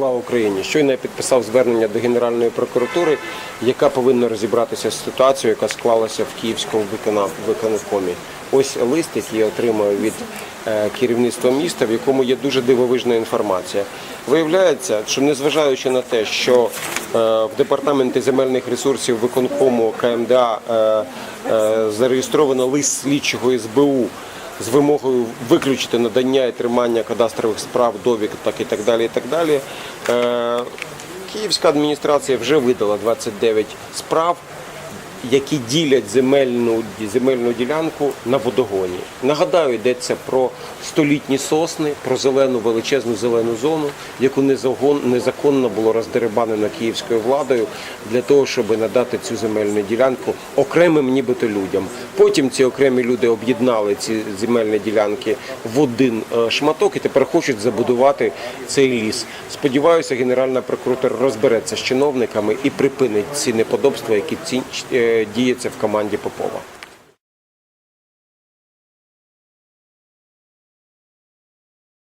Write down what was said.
Слава Україні! Щойно я підписав звернення до Генеральної прокуратури, яка повинна розібратися з ситуацією, яка склалася в Київському викона- виконкомі. Ось лист, який я отримав від е, керівництва міста, в якому є дуже дивовижна інформація. Виявляється, що незважаючи на те, що е, в департаменті земельних ресурсів виконкому КМДА е, зареєстровано лист слідчого СБУ з вимогою виключити надання і тримання кадастрових справ, довік, так і так далі. І так далі. Е, Київська адміністрація вже видала 29 справ, які ділять земельну, земельну ділянку на водогоні. Нагадаю, йдеться про столітні сосни, про зелену величезну зелену зону, яку незаконно було роздерибанено київською владою для того, щоб надати цю земельну ділянку окремим нібито людям. Потім ці окремі люди об'єднали ці земельні ділянки в один е, шматок і тепер хочуть забудувати цей ліс. Сподіваюся, Генеральна прокуратура розбереться з чиновниками і припинить ці неподобства, які ці, е, діються в команді Попова.